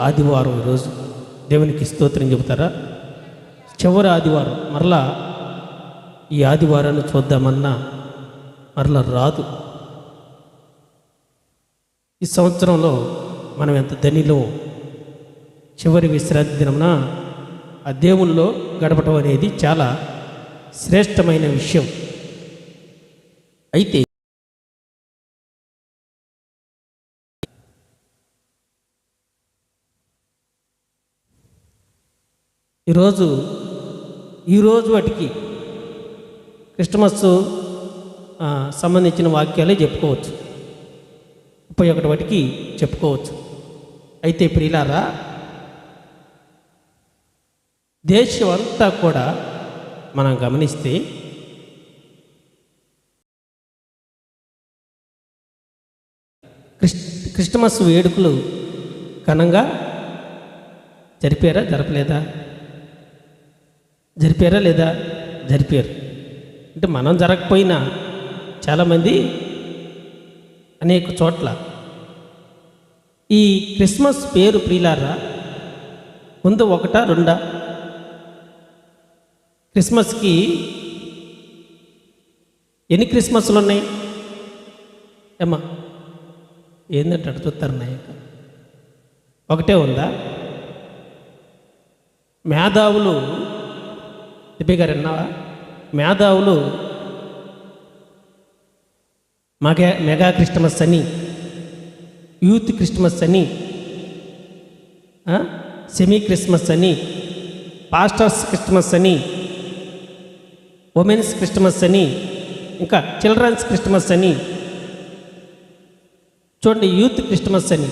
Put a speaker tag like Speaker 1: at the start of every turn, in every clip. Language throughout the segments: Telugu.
Speaker 1: ఆదివారం రోజు దేవునికి స్తోత్రం చెబుతారా? చివరి ఆదివారం మరలా ఈ ఆదివారాన్ని చూద్దామన్నా మరలా రాదు. ఈ సంవత్సరంలో మనం ఎంత ధనిలో చివరి విశ్రాంతి దినమున ఆ దేవుల్లో గడపటం అనేది చాలా శ్రేష్టమైన విషయం. అయితే ఈరోజు ఈరోజు వాటికి క్రిస్టమస్ సంబంధించిన వాక్యాలే చెప్పుకోవచ్చు. ముప్పై ఒకటి వాటికి చెప్పుకోవచ్చు. అయితే ప్రియులారా దేశం అంతా కూడా మనం గమనిస్తే క్రిస్ క్రిస్టమస్ వేడుకలు ఘనంగా జరిపారా జరపలేదా? జరిపారా లేదా? జరిపారు. అంటే మనం జరగకపోయినా చాలామంది అనేక చోట్ల ఈ క్రిస్మస్ పేరు ప్రియులారా ముందు ఒకటా రెండా? క్రిస్మస్కి ఎన్ని క్రిస్మస్లు ఉన్నాయి? ఏమ్మా? ఏంటంటే అడుగుతారు చూస్తారు నాయక? ఒకటే ఉందా? మేధావులు దిబ్బి గారు విన్నావా? మేధావులు మగా మెగా క్రిస్టమస్ అని యూత్ క్రిస్టమస్ అని సెమీ క్రిస్మస్ అని పాస్టర్స్ క్రిస్టమస్ అని ఉమెన్స్ క్రిస్టమస్ అని ఇంకా చిల్డ్రన్స్ క్రిస్టమస్ అని చూడండి యూత్ క్రిస్టమస్ అని.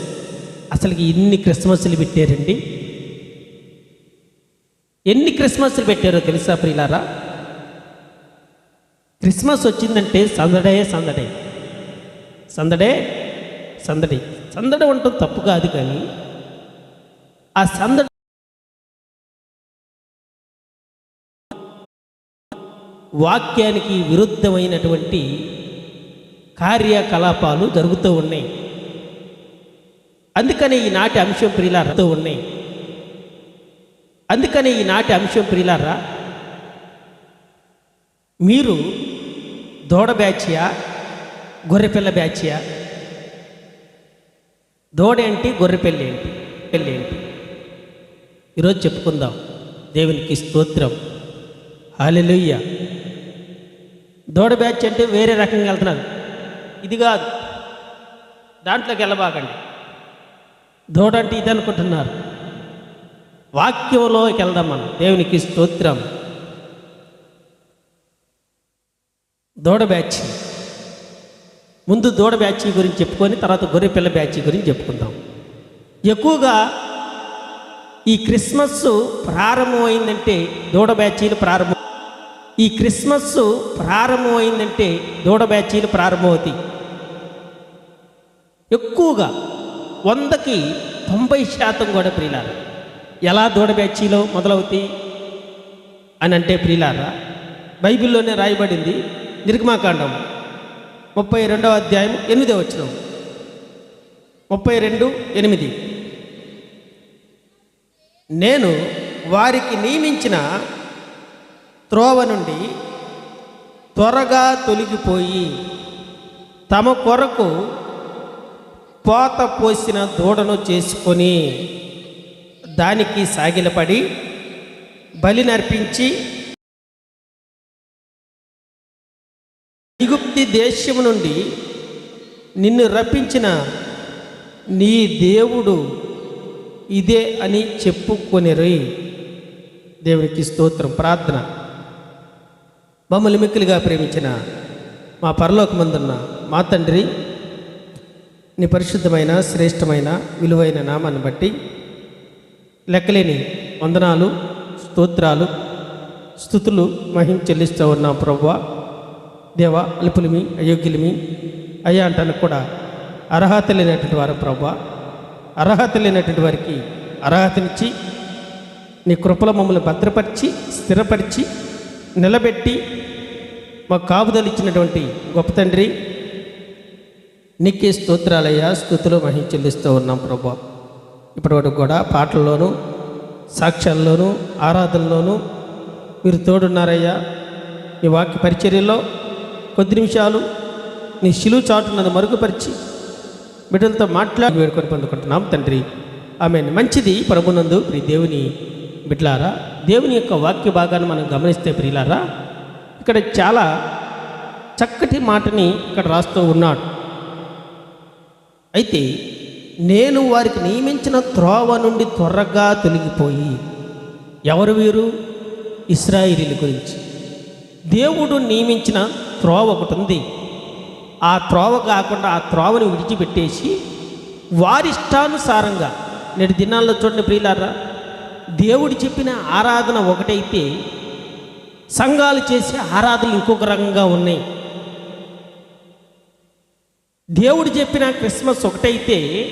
Speaker 1: అసలుకి ఇన్ని క్రిస్మస్లు పెట్టారండి. ఎన్ని క్రిస్మస్లు పెట్టారో తెలుసా ప్రియులారా? క్రిస్మస్ వచ్చిందంటే సందడే సందడే. సందడే సందడి. సందడి ఉండటం తప్పు కాదు కానీ ఆ సందడి వాక్యానికి విరుద్ధమైనటువంటి కార్యకలాపాలు జరుగుతూ ఉన్నాయి. అందుకని ఈనాటి అంశం ప్రియులారతో ఉన్నాయి. అందుకని ఈనాటి అంశం ప్రియులారా మీరు దూడ బ్యాచియా గొర్రెపిల్ల బ్యాచియా? దూడ ఏంటి గొర్రెపిల్ల ఏంటి పెళ్ళి ఏంటి? ఈరోజు చెప్పుకుందాం. దేవునికి స్తోత్రం. హాలెలుయ్య దూడ బ్యాచ్ అంటే వేరే రకంగా వెళ్తున్నారు. ఇది కాదు. దాంట్లోకి వెళ్ళబాకండి. దూడ అంటే ఇది అనుకుంటున్నారు వాక్యంలోకి వెళ్దాం మనం దేవునికి స్తోత్రం. దూడ బ్యాచ్. ముందు దూడ బ్యాచ్ గురించి చెప్పుకొని తర్వాత గొర్రె పిల్ల బ్యాచ్ గురించి చెప్పుకుందాం. ఎక్కువగా ఈ క్రిస్మస్ ప్రారంభమైందంటే దూడ బ్యాచీలు ప్రారంభం ఈ క్రిస్మస్ ప్రారంభమైందంటే దూడ బ్యాచీలు ప్రారంభమవుతాయి ఎక్కువగా వందకి తొంభై శాతం కూడా ప్రియులారా ఎలా దూడ బ్యాచీలో మొదలవుతాయి అని అంటే ప్రియులారా బైబిల్లోనే రాయబడింది నిర్గమాకాండం ముప్పై రెండవ అధ్యాయం ఎనిమిదో వచ్చిన ముప్పై రెండు ఎనిమిది. నేను వారికి నియమించిన త్రోవ నుండి త్వరగా తొలగిపోయి తమ కొరకు పోత పోసిన దూడను చేసుకొని దానికి సాగిలపడి బలి నర్పించి నిగుప్తి దేశము నుండి నిన్ను రప్పించిన నీ దేవుడు ఇదే అని చెప్పుకొనిరి. దేవునికి స్తోత్రం ప్రార్థన. మమ్మల్ని మిక్కులుగా ప్రేమించిన మా పరలోకమందున్న మా తండ్రి నీ పరిశుద్ధమైన శ్రేష్టమైన విలువైన నామాన్ని బట్టి లెక్కలేని వందనాలు స్తోత్రాలు స్థుతులు మహిం చెల్లిస్తూ ఉన్నాం ప్రభువ దేవ అల్పులమి అయోగ్యులమి అయ్యా అంటాను కూడా అర్హత లేనటువంటి వారు ప్రభు అర్హత లేనటువంటి వారికి అర్హతనిచ్చి నీ కృపల మమ్మల్ని భద్రపరిచి స్థిరపరిచి నిలబెట్టి మాకు కాపుదలు ఇచ్చినటువంటి గొప్ప తండ్రి నీకే స్తోత్రాలయ్యా స్థుతులు మహిం చెల్లిస్తూ ఉన్నాం ప్రభా ఇప్పటివరకు కూడా పాటల్లోనూ సాక్ష్యాల్లోనూ ఆరాధనలోనూ మీరు తోడున్నారయ్యా. ఈ వాక్య పరిచర్యలో కొద్ది నిమిషాలు నీ శిలువు చాటున్నది మరుగుపరిచి బిడ్డలతో మాట్లాడి వేడుకొని పొందుకుంటున్నాం తండ్రి. ఆమె మంచిది ప్రభునందు ప్రి దేవుని బిడ్లారా దేవుని యొక్క వాక్య భాగాన్ని మనం గమనిస్తే ప్రియులారా ఇక్కడ చాలా చక్కటి మాటని ఇక్కడ రాస్తూ ఉన్నాడు. అయితే నేను వారికి నియమించిన త్రోవ నుండి త్వరగా తొలగిపోయి ఎవరు వీరు? ఇస్రాయిలీల గురించి. దేవుడు నియమించిన త్రోవ ఒకటి ఉంది. ఆ త్రోవ కాకుండా ఆ త్రోవని విడిచిపెట్టేసి వారిష్టానుసారంగా నేటి దినాల్లో చూడండి ప్రియులారా దేవుడు చెప్పిన ఆరాధన ఒకటైతే సంఘాలు చేసే ఆరాధనలు ఇంకొక రకంగా ఉన్నాయి. దేవుడు చెప్పిన క్రిస్మస్ ఒకటైతే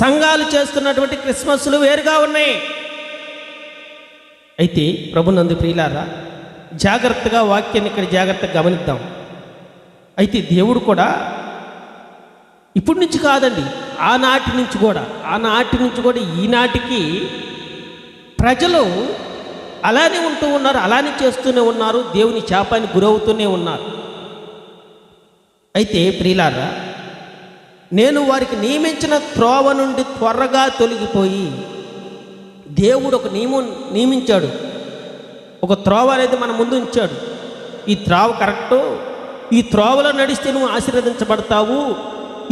Speaker 1: సంఘాలు చేస్తున్నటువంటి క్రిస్మస్లు వేరుగా ఉన్నాయి. అయితే ప్రభునందు ప్రియులారా జాగ్రత్తగా వాక్యాన్ని ఇక్కడ జాగ్రత్తగా గమనిద్దాం. అయితే దేవుడు కూడా ఇప్పటి నుంచి కాదండి ఆనాటి నుంచి కూడా ఆనాటి నుంచి కూడా ఈనాటికి ప్రజలు అలానే ఉంటూ ఉన్నారు అలానే చేస్తూనే ఉన్నారు దేవుని శాపానికి గురవుతూనే ఉన్నారు. అయితే ప్రియులారా నేను వారికి నియమించిన త్రోవ నుండి త్వరగా తొలగిపోయి దేవుడు ఒక నియమం నియమించాడు. ఒక త్రోవ అనేది మన ముందు ఉంచాడు. ఈ త్రోవ కరెక్టు? ఈ త్రోవలో నడిస్తే నువ్వు ఆశీర్వదించబడతావు.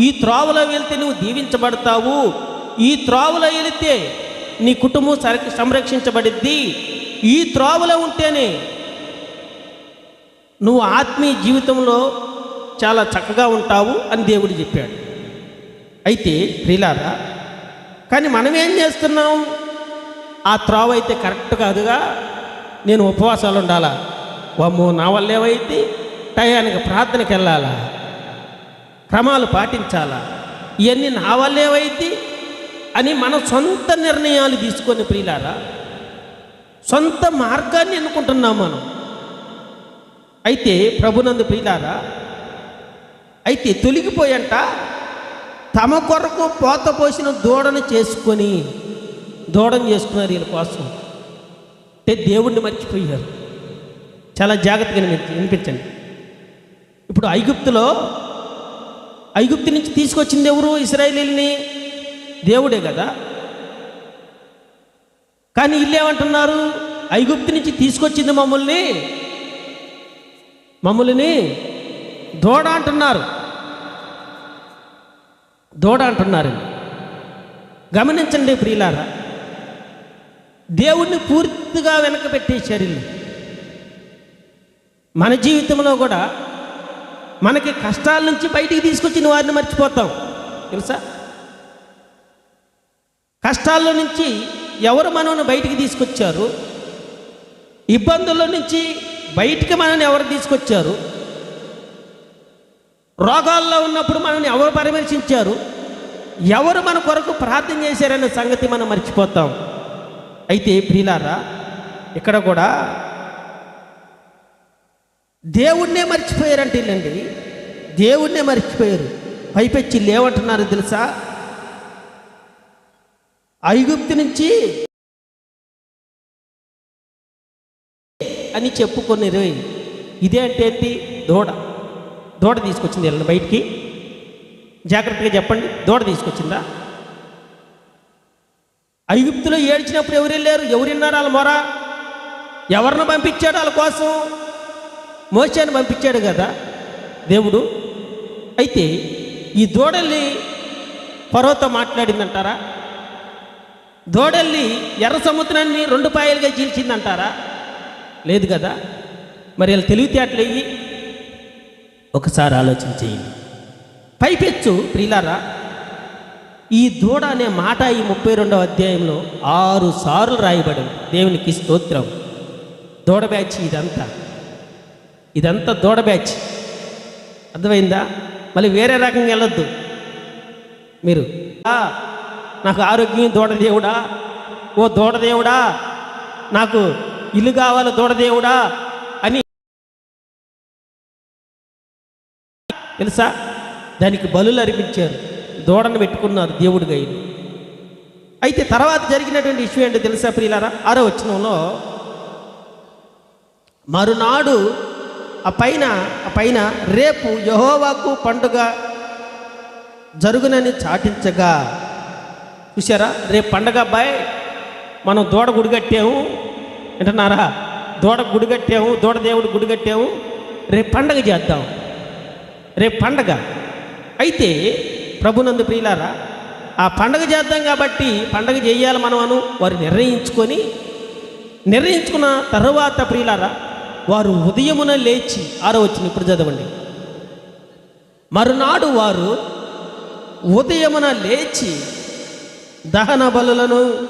Speaker 1: ఈ త్రోవలో వెళ్తే నువ్వు దీవించబడతావు. ఈ త్రోవలో వెళితే నీ కుటుంబం సర- సంరక్షించబడిద్ది. ఈ త్రోవలో ఉంటేనే నువ్వు ఆత్మీయ జీవితంలో చాలా చక్కగా ఉంటావు అని దేవుడు చెప్పాడు. అయితే ప్రిలారా కానీ మనం ఏం చేస్తున్నాం? ఆ త్రోవ అయితే కరెక్ట్ కాదుగా. నేను ఉపవాసాలు ఉండాలా? వామ్మో నా వల్లేవైతే టయానికి ప్రార్థనకి వెళ్ళాలా? క్రమాలు పాటించాలా? ఇవన్నీ నా వల్లేవైతే అని మన సొంత నిర్ణయాలు తీసుకొని ప్రియులారా సొంత మార్గాన్ని ఎన్నుకుంటున్నాం మనం. అయితే ప్రభునందు ప్రియులారా అయితే తొలగిపోయంట. తమ కొరకు పోత పోసిన దూడను చేసుకొని దూడను చేసుకున్నారు వీళ్ళ కోసం. అంటే దేవుణ్ణి మర్చిపోయారు. చాలా జాగ్రత్తగా వినిపించండి. ఇప్పుడు ఐగుప్తులో ఐగుప్తు నుంచి తీసుకొచ్చింది ఎవరు? ఇస్రాయేలీల్ని దేవుడే కదా. కానీ వీళ్ళు ఏమంటున్నారు? ఐగుప్తు నుంచి తీసుకొచ్చింది మమ్మల్ని మమ్మల్ని దూడ అంటున్నారు. దూడ అంటున్నారు. గమనించండి ప్రియులారా దేవుణ్ణి పూర్తిగా వెనక పెట్టేశారు మన జీవితంలో కూడా మనకి కష్టాల నుంచి బయటికి తీసుకొచ్చిన వారిని మర్చిపోతాం తెలుసా? కష్టాల్లో నుంచి ఎవరు మనల్ని బయటికి తీసుకొచ్చారు? ఇబ్బందుల నుంచి బయటికి మనల్ని ఎవరు తీసుకొచ్చారు? రోగాల్లో ఉన్నప్పుడు మనల్ని ఎవరు పరామర్శించారు? ఎవరు మన కొరకు ప్రార్థన చేశారనే సంగతి మనం మర్చిపోతాం. అయితే ప్రియులారా ఇక్కడ కూడా దేవుణ్ణే మర్చిపోయారంటే వీళ్ళండి దేవుణ్ణే మర్చిపోయారు. పైపెచ్చి లేవంటున్నారు తెలుసా? ఐగుప్తు నుంచి అని చెప్పుకొని రోయ్ ఇదే అంటే ఏంటి దూడ. దూడ తీసుకొచ్చింది వీళ్ళని బయటికి. జాగ్రత్తగా చెప్పండి దూడ తీసుకొచ్చిందా? ఐగుప్తులో ఏడ్చినప్పుడు ఎవరు వెళ్ళారు? ఎవరు విన్నారు వాళ్ళ మొర? ఎవరిని పంపించాడు వాళ్ళ కోసం? మోసాన్ని పంపించాడు కదా దేవుడు. అయితే ఈ దూడల్ని పర్వతో మాట్లాడిందంటారా? దూడల్ని ఎర్ర సముద్రాన్ని రెండు పాయలుగా చీల్చిందంటారా? లేదు కదా? మరి వీళ్ళు తెలివితేటలు అయ్యి ఒకసారి ఆలోచన చేయండి. పైపెచ్చు ప్రిలారా ఈ దూడ అనే మాట ఈ ముప్పై రెండవ అధ్యాయంలో ఆరు సార్లు రాయబడి దేవునికి స్తోత్రం. దూడ బ్యాచ్ ఇదంతా. ఇదంతా దూడ బ్యాచ్. అర్థమైందా? మళ్ళీ వేరే రకంగా వెళ్ళొద్దు. మీరు నాకు ఆరోగ్యం దూడ దేవుడా? ఓ దూడ దేవుడా? నాకు ఇల్లు కావాలి దూడ తెలుసా? దానికి బలులు అర్పించారు. దూడను పెట్టుకున్నారు దేవుడిగా అయితే తర్వాత జరిగినటువంటి ఇష్యూ ఏంటో తెలుసా ప్రియులారా? ఆరో వచ్చినంలో మరునాడు ఆ పైన ఆ పైన రేపు యహోవాకు పండుగ జరుగునని చాటించగా. చూసారా రేపు పండగ అబ్బాయి మనం దూడ గుడి కట్టాము. వింటున్నారా? దూడ గుడి కట్టాము దూడ దేవుడు గుడి కట్టాము. రేపు పండగ చేద్దాం. రేపు పండగ. అయితే ప్రభునందు ప్రియులారా ఆ పండగ చేద్దాం కాబట్టి పండగ చేయాలి మనం అను వారు నిర్ణయించుకొని నిర్ణయించుకున్న తర్వాత ప్రియులారా వారు ఉదయమున లేచి ఆరో వచ్చింది ఇప్పుడు చదవండి. మరునాడు వారు ఉదయమున లేచి దహన బలులను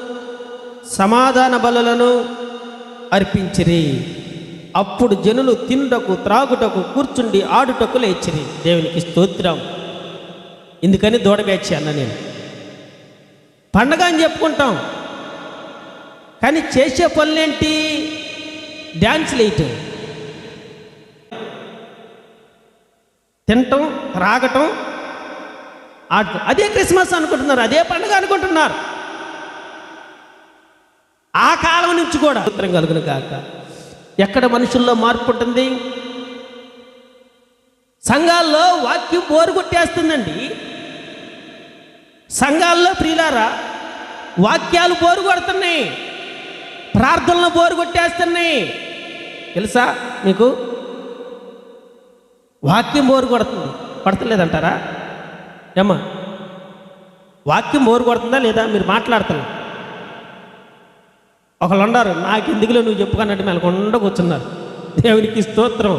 Speaker 1: సమాధాన బలులను అర్పించిరి. అప్పుడు జనులు తినుటకు త్రాగుటకు కూర్చుండి ఆడుటకు లేచిరి. దేవునికి స్తోత్రం. ఎందుకని దూడబేచి అన్న నేను. పండగ అని చెప్పుకుంటాం. కానీ చేసే పనులేంటి? డ్యాన్స్ వేయటం తినటం త్రాగటం ఆడటం. అదే క్రిస్మస్ అనుకుంటున్నారు అదే పండుగ అనుకుంటున్నారు. ఆ కాలం నుంచి కూడా ఉత్తరం కలుగును కాక ఎక్కడ మనుషుల్లో మార్పు ఉంటుంది? సంఘాల్లో వాక్యం బోరు కొట్టేస్తుందండి సంఘాల్లో ప్రియులారా వాక్యాలు బోరు కొడుతున్నాయి ప్రార్థనలు బోరు కొట్టేస్తున్నాయి తెలుసా మీకు? వాక్యం బోరు కొడుతుంది కొడతలేదంటారా ఏమ్మా? వాక్యం బోరు కొడుతుందా లేదా? మీరు మాట్లాడతారు ఒకళ్ళు ఉన్నారు నాకు ఎందుకులో నువ్వు చెప్పుకున్నట్టు మెలకొండ కూర్చున్నారు. దేవునికి స్తోత్రం.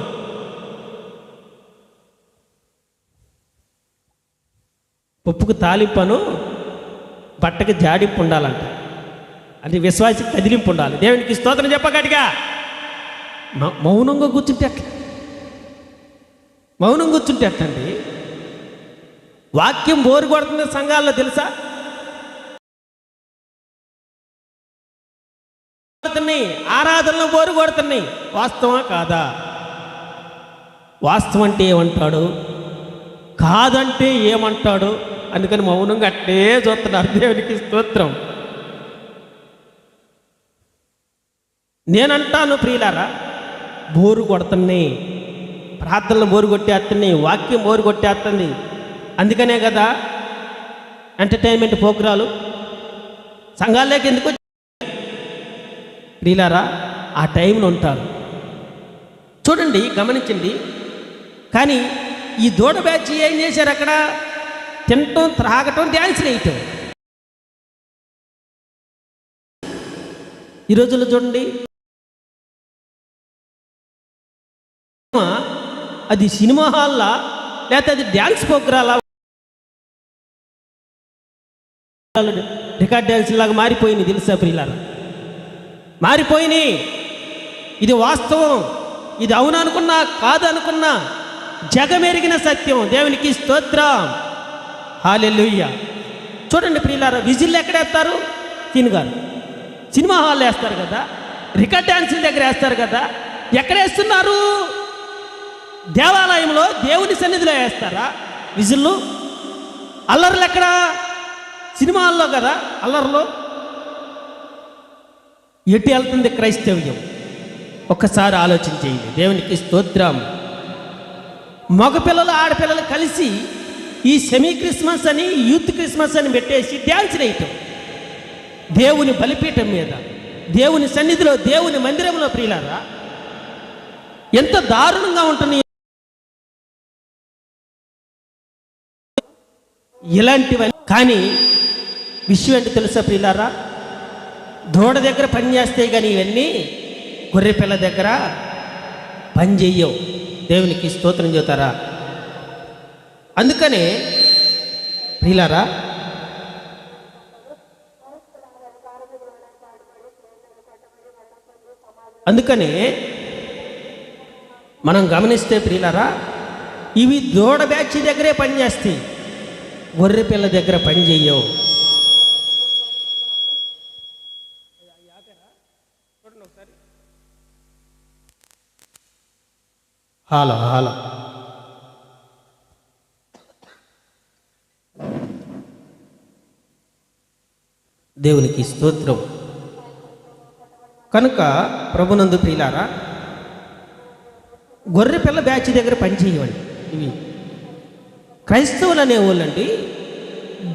Speaker 1: పప్పుకు తాలింపను బట్టకి జాడింపు ఉండాలంట. అది విశ్వాసి కదిలింపు ఉండాలి. దేవునికి స్తోత్రం చెప్పగటిగా మౌ- మౌనంగా కూర్చుంటే అట్లా మౌనం కూర్చుంటే ఎట్లండి వాక్యం బోరు కొడుతుంది సంఘాల్లో తెలుసా? కొడుతున్నాయి ఆరాధనలు బోరు కొడుతున్నాయి. వాస్తవా కాదా? వాస్తవం అంటే ఏమంటాడు? కాదంటే ఏమంటాడు? అందుకని మౌనంగా అట్టే చూస్తున్నారు దేవునికి స్తోత్రం. నేనంటాను ప్రియులారా బోరు కొడుతున్నాయి ప్రార్థనలు బోరు కొట్టేస్తున్నాయి వాక్యం బోరు కొట్టేస్తుంది. అందుకనే కదా ఎంటర్టైన్మెంట్ ప్రోగ్రాలు సంఘాల్లోకి ఎందుకు ప్రియులారా ఆ టైంలో ఉంటారు. చూడండి గమనించండి. కానీ ఈ దూడ బ్యాచ్ ఏం చేశారు అక్కడ? తినటం త్రాగటం డ్యాన్స్ వేయటం ఈ రోజుల్లో చూడండి. అది సినిమా హాల్లా లేకపోతే అది డ్యాన్స్ ప్రోగ్రాలా? రికార్డ్ డ్యాన్స్ లాగా మారిపోయింది తెలుసా ప్రియులారా? మారిపోయినాయి ఇది వాస్తవం. ఇది అవును కాదనుకున్నా జగమెరిగిన సత్యం. దేవునికి స్తోత్రం. హాలెల్లుయ్య చూడండి ప్రియులారా విజిల్ ఎక్కడ వేస్తారు? తినుగారు సినిమా హాల్లో వేస్తారు కదా? రికార్డ్ డ్యాన్సుల దగ్గర వేస్తారు కదా? ఎక్కడ వేస్తున్నారు? దేవాలయంలో దేవుని సన్నిధిలో వేస్తారా? విజిల్లు. అల్లర్లు ఎక్కడ? సినిమా హాల్లో కదా? అల్లర్లు. ఎటు వెళ్తుంది క్రైస్తవ్యం? ఒక్కసారి ఆలోచన చేయండి. దేవునికి స్తోత్రం. మగపిల్లలు ఆడపిల్లలు కలిసి ఈ సెమీ క్రిస్మస్ అని యూత్ క్రిస్మస్ అని పెట్టేసి డ్యాన్స్ వేయటం దేవుని బలిపీఠం మీద దేవుని సన్నిధిలో దేవుని మందిరంలో ప్రియులారా ఎంత దారుణంగా ఉంటుంది. ఇలాంటివన్నీ కానీ విషయం ఏంటి తెలుసా ప్రియులారా? దూడ దగ్గర పని చేస్తే కానీ ఇవన్నీ గొర్రె పిల్ల దగ్గర పని చెయ్యవు. దేవునికి స్తోత్రం చెబుతారా? అందుకనే ప్రియులారా అందుకనే మనం గమనిస్తే ప్రియులారా ఇవి దూడ బ్యాచ్ దగ్గరే పనిచేస్తాయి గొర్రె పిల్ల దగ్గర పని చెయ్యవు. Hello hello. దేవునికి స్తోత్రం. కనుక ప్రభునందు ప్రియులారా గొర్రె పిల్ల బ్యాచ్ దగ్గర పనిచేయవండి ఇవి క్రైస్తవులు అనేవాళ్ళండి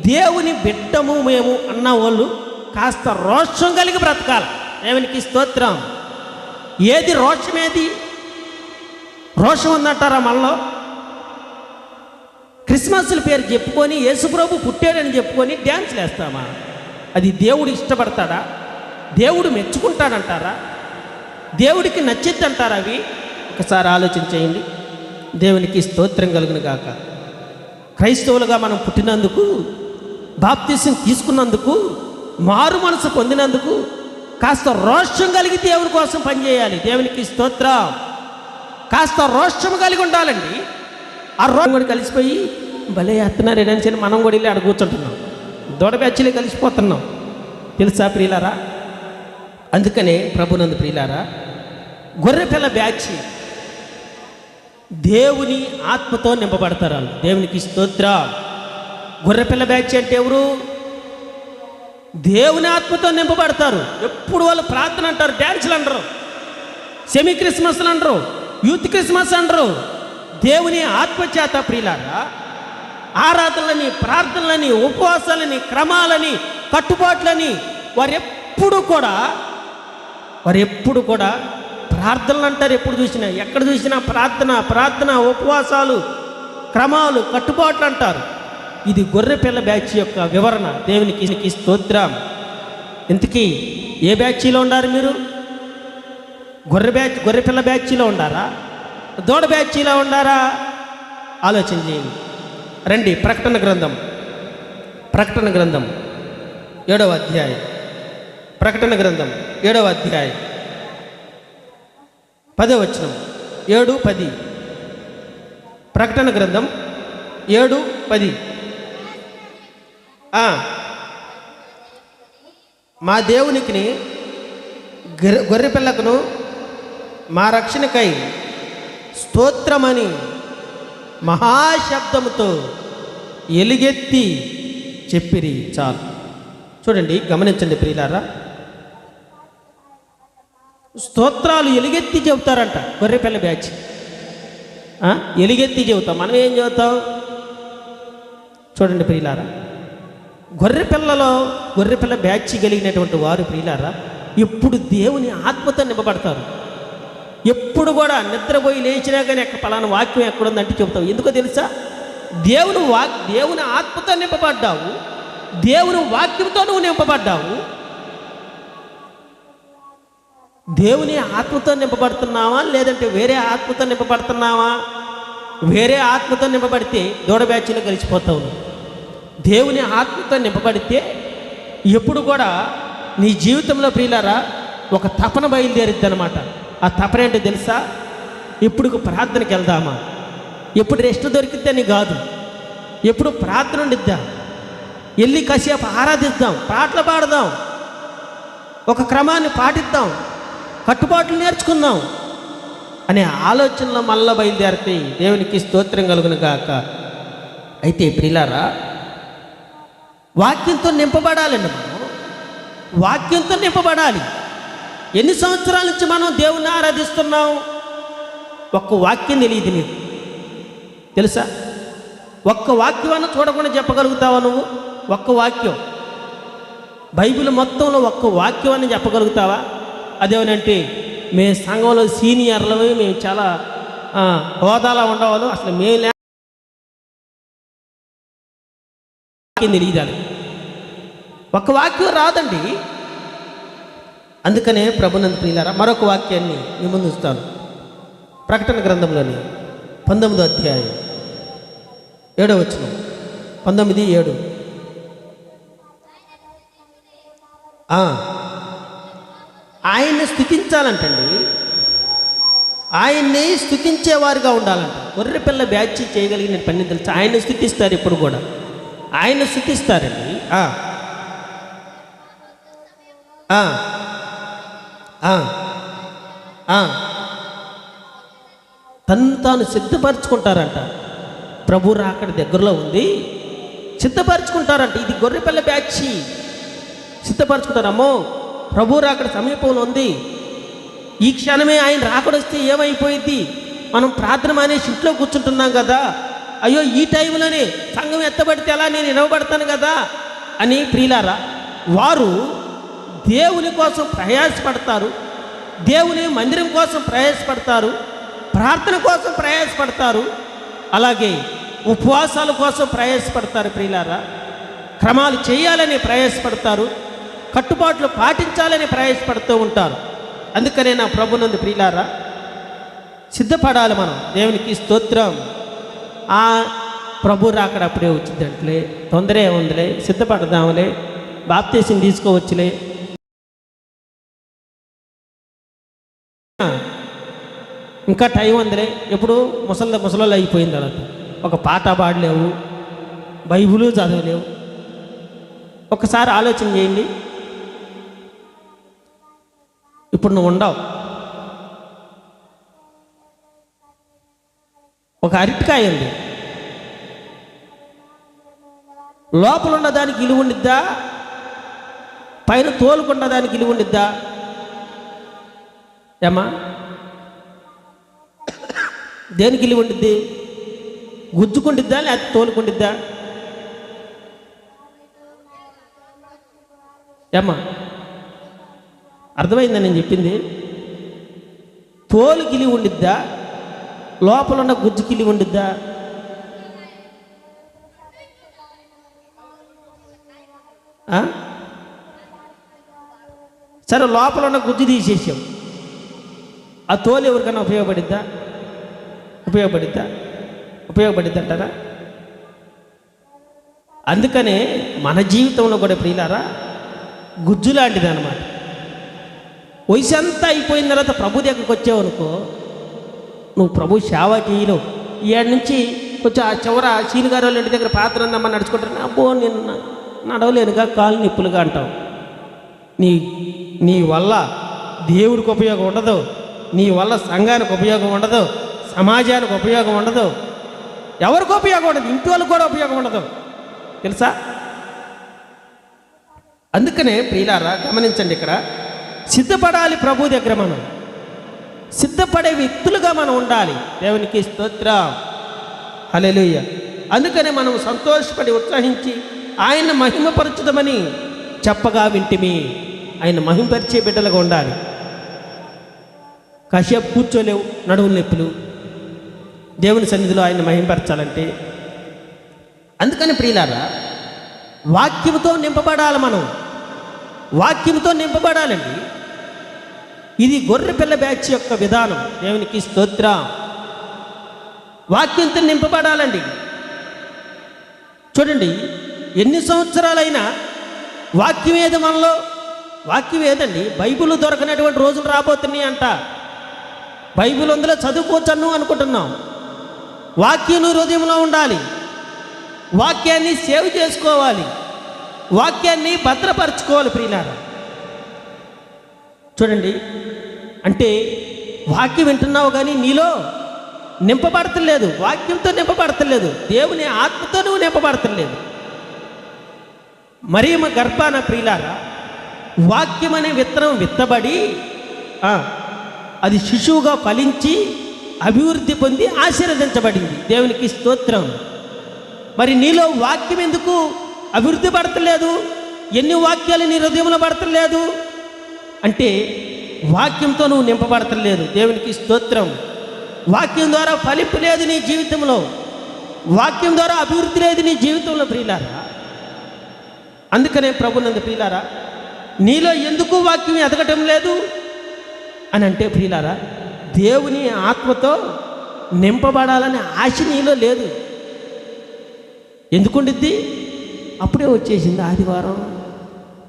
Speaker 1: దేవుని బిడ్డము మేము అన్న వాళ్ళు కాస్త రోషం కలిగి బ్రతకాలి. దేవునికి స్తోత్రం. ఏది రోషమేది? ఏది రోషం ఉందంటారా మనలో క్రిస్మస్ల పేరు చెప్పుకొని యేసుప్రభు పుట్టాడని చెప్పుకొని డ్యాన్స్ వేస్తామా అది దేవుడు ఇష్టపడతాడా? దేవుడు మెచ్చుకుంటాడంటారా? దేవుడికి నచ్చిద్దంటారా అవి? ఒకసారి ఆలోచన చేయండి. దేవునికి స్తోత్రం కలుగును కాక క్రైస్తవులుగా మనం పుట్టినందుకు బాప్తీసం తీసుకున్నందుకు మారు మనసు పొందినందుకు కాస్త రోషం కలిగి దేవుని కోసం పనిచేయాలి. దేవునికి స్తోత్రం. కాస్త రోషము కలిగి ఉండాలండి. ఆ రోగం కూడా కలిసిపోయి భలే ఎత్తున్నారు ఏదైనా మనం కూడా వెళ్ళి అక్కడ కూర్చుంటున్నాం. దొడ బ్యాచ్లే కలిసిపోతున్నాం. తెలుసా ప్రియులారా? అందుకనే ప్రభునందు ప్రియులారా గొర్రెపిల్ల బ్యాచ్ దేవుని ఆత్మతో నింపబడతారు వాళ్ళు. దేవునికి స్తోత్ర గొర్రెపిల్ల బ్యాచ్ అంటే ఎవరు? దేవుని ఆత్మతో నింపబడతారు. ఎప్పుడు వాళ్ళు ప్రార్థన అంటారు డ్యాన్సులు అంటారు సెమీ క్రిస్మస్లు అంటారు. యూత్ క్రిస్మస్ అంటారు. దేవుని ఆత్మచేత ప్రియులారా ఆరాధనలని ప్రార్థనలని ఉపవాసాలని క్రమాలని కట్టుబాట్లని వారు ఎప్పుడు కూడా వారు ఎప్పుడు కూడా ప్రార్థనలు అంటారు ఎప్పుడు చూసినా. ఎక్కడ చూసినా ప్రార్థన ప్రార్థన ఉపవాసాలు క్రమాలు కట్టుబాట్లు అంటారు. ఇది గొర్రె పిల్ల బ్యాచ్ యొక్క వివరణ. దేవునికి స్తోత్రం. ఇంతకీ ఏ బ్యాచ్లో ఉండారు మీరు? గొర్రె బ్యాచ్ గొర్రె పిల్ల బ్యాచ్లో ఉండారా? దూడ బ్యాచీలో ఉండారా? ఆలోచన చేయండి. రండి ప్రకటన గ్రంథం. ప్రకటన గ్రంథం. ఏడవ అధ్యాయం. ప్రకటన గ్రంథం. ఏడవ అధ్యాయం. పదో వచనం. ఏడు పది. ప్రకటన గ్రంథం. ఏడు పది. మా దేవునికి గొర్రె గొర్రె పిల్లకును మా రక్షణకై స్తోత్రమని మహాశబ్దముతో ఎలుగెత్తి చెప్పిరి చాలు. చూడండి గమనించండి ప్రియులారా. స్తోత్రాలు ఎలుగెత్తి చెబుతారంట గొర్రెపిల్ల బ్యాచ్. ఎలుగెత్తి చెబుతాం. మనం ఏం చెబుతాం? చూడండి ప్రియులారా. గొర్రెపిల్లలో గొర్రెపిల్ల బ్యాచ్ కలిగినటువంటి వారు ప్రియులారా ఎప్పుడు దేవుని ఆత్మతో నింపబడతారు. ఎప్పుడు కూడా నిద్రపోయి లేచినా కానీ ఎక్కడ పలానా వాక్యం ఎక్కడుందంటే చెబుతావు. ఎందుకో తెలుసా? దేవుని వాక్ దేవుని ఆత్మతో నింపబడ్డావు. దేవుని వాక్యంతో నువ్వు నింపబడ్డావు. దేవుని ఆత్మతో నింపబడుతున్నావా? లేదంటే వేరే ఆత్మతో నింపబడుతున్నావా? వేరే ఆత్మతో నింపబడితే దూడ బ్యాచ్లో కలిసిపోతావు దేవుని ఆత్మతో నింపబడితే ఎప్పుడు కూడా నీ జీవితంలో ప్రియులారా ఒక తపన బయలుదేరిద్ది అనమాట ఆ తపన ఏంటో తెలుసా? ఇప్పుడు ప్రార్థనకి వెళ్దామా? ఎప్పుడు రెస్ట్ అని కాదు. ఎప్పుడు ప్రార్థన ఉండిద్దాం? వెళ్ళి కాసేపు ఆరాధిద్దాం పాటలు పాడదాం ఒక క్రమాన్ని పాటిద్దాం కట్టుబాట్లు నేర్చుకుందాం అనే ఆలోచనలో మళ్ళా బయలుదేరితే దేవునికి స్తోత్రం కలుగును కాక అయితే ప్రిలారా వాక్యంతో నింపబడాలండి మనం. వాక్యంతో నింపబడాలి. ఎన్ని సంవత్సరాల నుంచి మనం దేవుణ్ణి ఆరాధిస్తున్నాం? ఒక్క వాక్యం తెలియదు నీకు. తెలుసా? ఒక్క వాక్యమన్నా చూడకుండా చెప్పగలుగుతావా నువ్వు? ఒక్క వాక్యం. బైబిల్ మొత్తంలో ఒక్క వాక్యం అని చెప్పగలుగుతావా? అదేమనంటే మేము సంఘంలో సీనియర్లు మేము చాలా ఆ, హోదాలా ఉండవాళ్ళు. అసలు మేము లే వాక్యం తెలియదు అది ఒక్క వాక్యం రాదండి. అందుకనే ప్రభునంద ప్రియులారా మరొక వాక్యాన్ని మీ ముందు ఉంచుతాను. ప్రకటన గ్రంథంలోని పంతొమ్మిదో అధ్యాయం ఏడో వచ్చిన పంతొమ్మిది ఏడు. ఆయన్ని స్థుతించాలంటండి ఆయన్ని స్థుతించేవారుగా ఉండాలంట. గొర్రె పిల్ల బ్యాచ్ చేయగలిగిన పని తెలుసు ఆయన్ని స్థుతిస్తారు ఇప్పుడు కూడా. ఆయన్ని స్థుతిస్తారండి ఆ. తను తాను సిద్ధపరచుకుంటారంట. ప్రభు రాకడ దగ్గరలో ఉంది. సిద్ధపరచుకుంటారంట. ఇది గొర్రెపల్లె బ్యాచి. సిద్ధపరచుకుంటారమ్మో. ప్రభు రాకడ సమీపంలో ఉంది. ఈ క్షణమే ఆయన రాకడొస్తే ఏమైపోయింది మనం ప్రార్థన మానేసి ఇంట్లో కూర్చుంటున్నాం కదా. అయ్యో ఈ టైంలోనే సంఘం ఎత్తబడితే ఎలా నేను నిలవబడతాను కదా? అని ప్రియులారా వారు దేవుని కోసం ప్రయాసపడతారు. దేవుని మందిరం కోసం ప్రయాసపడతారు. ప్రార్థన కోసం ప్రయాసపడతారు. అలాగే ఉపవాసాల కోసం ప్రయాసపడతారు ప్రియులారా. క్రమాలు చేయాలని ప్రయాసపడతారు. కట్టుబాట్లు పాటించాలని ప్రయాసపడుతూ ఉంటారు. అందుకనే నా ప్రభునందు ప్రియులారా సిద్ధపడాలి మనం. దేవునికి స్తోత్రం. ఆ ప్రభు రాకడ అప్పుడే వచ్చిందంటలే. తొందర ఉందిలే. సిద్ధపడదాంలే బాప్తీసం తీసుకోవచ్చులే. ఇంకా టైం ఉందిలే. ఎప్పుడు ముసలి ముసలోళ్ళు అయిపోయిన తర్వాత. ఒక పాట పాడలేవు. బైబులు చదవలేవు. ఒకసారి ఆలోచన చేయండి. ఇప్పుడు నువ్వు ఉండవు. ఒక అరటికాయ ఉంది. లోపల ఉన్న దానికి ఇలువ ఉండిద్దా? పైన తోలుకున్న దానికి ఇలువ ఉండిద్దా? ఏమా దేనికి ఇలువ ఉండిద్ది గుజ్జుకుండిద్దా లేకపోతే తోలుకుండిద్దా? ఏమా అర్థమైందా నేను చెప్పింది? తోలు గిలి ఉండిద్దా లోపల ఉన్న గుజ్జు గిలి ఉండిద్దా సరే లోపల ఉన్న గుజ్జు తీసేసాం. ఆ తోలు ఎవరికైనా ఉపయోగపడిద్దా? ఉపయోగపడిద్దా? ఉపయోగపడిద్దా అంటారా అందుకనే మన జీవితంలో కూడా ప్రియులారా గుజ్జు లాంటిది అనమాట వయసు అంతా అయిపోయిన తర్వాత ప్రభు దగ్గరికి వచ్చావనుకో నువ్వు ప్రభు సేవ చేయలేవు. ఈయాడ నుంచి కొంచెం ఆ చివర సీని గారు వాళ్ళ ఇంటి దగ్గర పాత్ర ఉందమ్మా నడుచుకుంటాను అబ్బో నేను నడవలేనుగా కాలు నిప్పులుగా అంటావు. నీ నీ వల్ల దేవుడికి ఉపయోగం ఉండదు. నీ వల్ల సంఘానికి ఉపయోగం ఉండదు సమాజానికి ఉపయోగం ఉండదు. ఎవరికి ఉపయోగం ఉండదు? ఇంటి వాళ్ళకి కూడా ఉపయోగం ఉండదు. తెలుసా? అందుకనే ప్రియులారా గమనించండి ఇక్కడ. సిద్ధపడాలి ప్రభు దగ్గర మనం. సిద్ధపడే వ్యక్తులుగా మనం ఉండాలి. దేవునికి స్తోత్ర. హల్లెలూయా. అందుకనే మనం సంతోషపడి ఉత్సాహించి ఆయన మహిమపరచుదమని చెప్పగా వింటిమి. ఆయన మహిమపరిచే బిడ్డలుగా ఉండాలి. కాసేపు కూర్చోలేవు నడువుల నొప్పులు. దేవుని సన్నిధిలో ఆయన మహింపరచాలంటే అందుకని ప్రియులారా వాక్యంతో నింపబడాలి మనం. వాక్యంతో నింపబడాలండి. ఇది గొర్రెపిల్ల బ్యాచ్ యొక్క విధానం. దేవునికి స్తోత్ర. వాక్యంతో నింపబడాలండి. చూడండి ఎన్ని సంవత్సరాలైనా వాక్యం ఏది మనలో? వాక్యం ఏదండి? బైబిల్ దొరకనటువంటి రోజులు రాబోతున్నాయి అంట బైబిల్ అందులో చదువుకోవచ్చను అనుకుంటున్నాం. వాక్యం హృదయంలో ఉండాలి. వాక్యాన్ని సేవ్ చేసుకోవాలి. వాక్యాన్ని భద్రపరచుకోవాలి ప్రియులారా. చూడండి అంటే వాక్యం వింటున్నావు కానీ నీలో నింపబడతలేదు. వాక్యంతో నింపబడతలేదు. దేవుని ఆత్మతో నువ్వు నింపబడతలేదు. మరి గర్భాన ప్రియులారా వాక్యం అనే విత్తనం విత్తబడి అది శిశువుగా ఫలించి అభివృద్ధి పొంది ఆశీర్వదించబడింది. దేవునికి స్తోత్రం. మరి నీలో వాక్యం ఎందుకు అభివృద్ధి పడతలేదు? ఎన్ని వాక్యాలు నీ హృదయంలో పడతలేదు? అంటే వాక్యంతో నువ్వు నింపబడతలేదు. దేవునికి స్తోత్రం. వాక్యం ద్వారా ఫలింపు లేదు నీ జీవితంలో. వాక్యం ద్వారా అభివృద్ధి లేదు నీ జీవితంలో ప్రియులారా. అందుకనే ప్రభునందు ప్రియులారా నీలో ఎందుకు వాక్యం ఎదగటం లేదు? అని అంటే ప్రియులారా దేవుని ఆత్మతో నింపబడాలనే ఆశ నీలో లేదు. ఎందుకుండిద్ది? అప్పుడే వచ్చేసింది ఆదివారం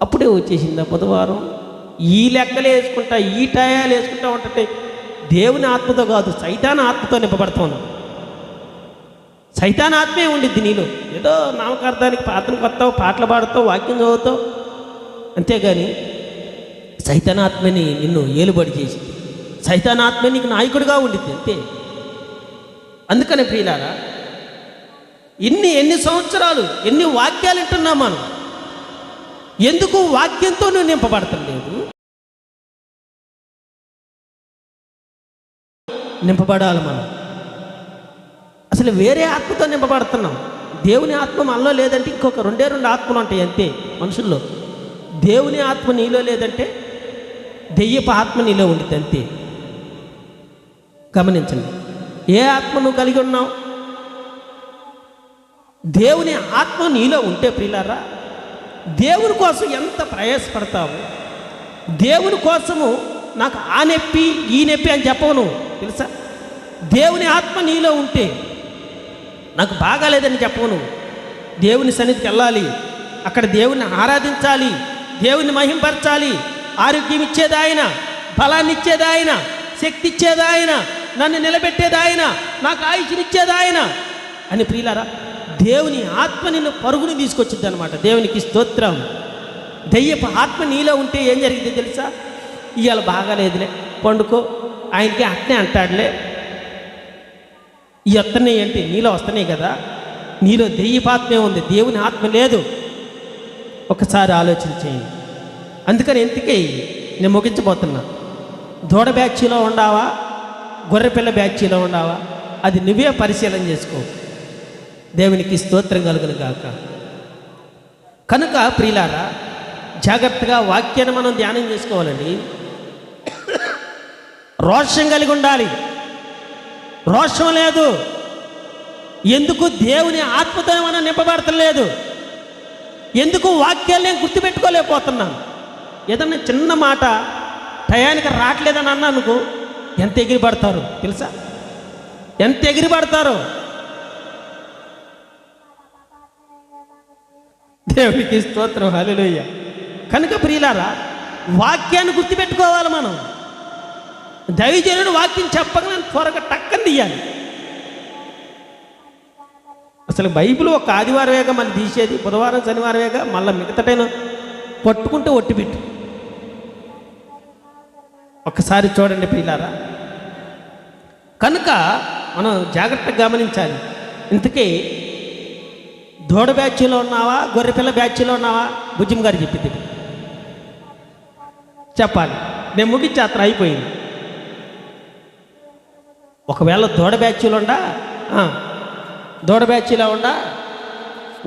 Speaker 1: అప్పుడే వచ్చేసింది బుధవారం. ఈ లెక్కలు వేసుకుంటా ఈ టయాలు వేసుకుంటా ఉంటే దేవుని ఆత్మతో కాదు సైతాన్ ఆత్మతో నింపబడుతున్నాం సైతాన్ ఆత్మే ఉండిద్ది నీలో. ఏదో నామకార్థానికి పాత్రలు కొత్తావు పాటలు పాడుతావు వాక్యం చదువుతావు. అంతేగాని సైతానాత్మని నిన్ను ఏలుబడి చేసి సైతానాత్మ నీకు నాయకుడిగా ఉండిద్ది అంతే. అందుకని ప్రియులారా ఎన్ని ఎన్ని సంవత్సరాలు ఎన్ని వాక్యాలు వింటున్నాం మనం ఎందుకు వాక్యంతో నువ్వు నింపబడతలేదు నింపబడాలి మనం. అసలు వేరే ఆత్మతో నింపబడుతున్నాం. దేవుని ఆత్మ మనలో లేదంటే ఇంకొక రెండే రెండు ఆత్మలు ఉంటాయి అంతే మనుషుల్లో. దేవుని ఆత్మ నీలో లేదంటే దెయ్యపు ఆత్మ నీలో ఉండి అంతే గమనించండి. ఏ ఆత్మ నువ్వు కలిగి ఉన్నావు? దేవుని ఆత్మ నీలో ఉంటే ప్రియులారా దేవుని కోసం ఎంత ప్రయాసపడతావు? దేవుని కోసము నాకు ఆ నొప్పి ఈ నొప్పి అని చెప్పవు తెలుసా? దేవుని ఆత్మ నీలో ఉంటే నాకు బాగాలేదని చెప్పవు దేవుని సన్నిధికి వెళ్ళాలి. అక్కడ దేవుని ఆరాధించాలి. దేవుని మహింపరచాలి. ఆరోగ్యం ఇచ్చేది ఆయన బలాన్ని ఇచ్చేది ఆయన శక్తి ఇచ్చేది ఆయన నన్ను నిలబెట్టేది ఆయన నాకు ఆయుష్నిచ్చేది ఆయన అని ప్రియులారా దేవుని ఆత్మ నిన్ను పరుగుని తీసుకొచ్చింది అనమాట దేవునికి స్తోత్రం. దయ్యపు ఆత్మ నీలో ఉంటే ఏం జరిగింది తెలుసా? ఇవాళ బాగాలేదులే. పండుకో. ఆయనకి అట్నే అంటాడులే. ఈ వస్తున్నాయి అంటే నీలో వస్తున్నాయి కదా? నీలో దెయ్యపాత్మే ఉంది. దేవుని ఆత్మ లేదు. ఒకసారి ఆలోచన చేయండి. అందుకని ఎందుకే నేను ముగించబోతున్నా. దూడ బ్యాచీలో ఉండావా? గొర్రెపిల్ల బ్యాచ్లో ఉండావా? అది నువ్వే పరిశీలన చేసుకో. దేవునికి స్తోత్రం కలుగును గాక. కనుక ప్రియులారా జాగ్రత్తగా వాక్యాన్ని మనం ధ్యానం చేసుకోవాలండి. రోషం కలిగి ఉండాలి. రోషం లేదు. ఎందుకు దేవుని ఆత్మతో మనం నింపబడతలేదు? ఎందుకు వాక్యాలు నేను గుర్తుపెట్టుకోలేకపోతున్నాను? ఏదన్నా చిన్న మాట టయానికి రావట్లేదని అన్నా అనుకో ఎంత ఎగిరి పడతారు తెలుసా? ఎంత ఎగిరి పడతారు? దేవునికి స్తోత్రం హల్లెలూయా. కనుక ప్రియులారా వాక్యాన్ని గుర్తుపెట్టుకోవాలి మనం. దైవజనుడు వాక్యం చెప్పగానే త్వరగా టక్కని తీయాలి. అసలు బైబిల్ ఒక ఆదివారమేగా మళ్ళీ తీసేది బుధవారం శనివారమేగా మళ్ళీ మిగతాటైన పట్టుకుంటే ఒట్టిపెట్టు ఒకసారి చూడండి పిల్లారా కనుక మనం జాగ్రత్తగా గమనించాలి. ఇంతకీ దూడ బ్యాచ్లో ఉన్నావా గొర్రెపిల్ల బ్యాచ్లో ఉన్నావా? భుజం గారు చెప్పింది. చెప్పాలి. నేను ముగించేత్ర అయిపోయింది. ఒకవేళ దూడ బ్యాచ్లో ఉండా దూడ బ్యాచ్లో ఉండా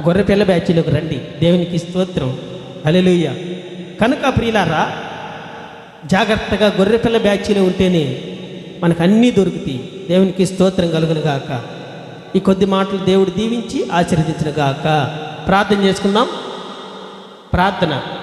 Speaker 1: గొర్రెపిల్ల బ్యాచ్లోకి రండి. దేవునికి స్తోత్రం. అలెలుయ్య కనుక ప్రియులారా జాగ్రత్తగా గొర్రెపిల్ల బ్యాచ్లో ఉంటేనే మనకు అన్నీ దొరుకుతాయి. దేవునికి స్తోత్రం కలుగును గాక. ఈ కొద్ది మాటలు దేవుడు దీవించి ఆశీర్వదించిన గాక. ప్రార్థన చేసుకుందాం. ప్రార్థన.